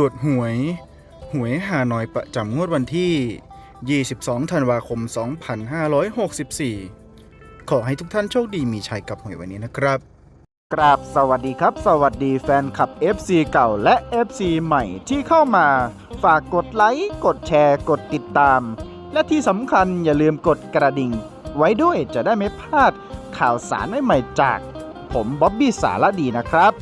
ตรวจหวย หวยฮานอยประจำงวดวันที่ 22 ธันวาคม 2564 ขอให้ทุกท่านโชคดีมีชัยกับหวยวันนี้นะครับ กราบสวัสดีครับ สวัสดีแฟนคลับ FC เก่าและ FC ใหม่ที่เข้ามา ฝากกดไลค์ กดแชร์ กดติดตาม และที่สำคัญอย่าลืมกดกระดิ่ง ไว้ด้วยจะได้ไม่พลาดข่าวสารใหม่ๆจาก ผมบ๊อบบี้สารดีนะครับ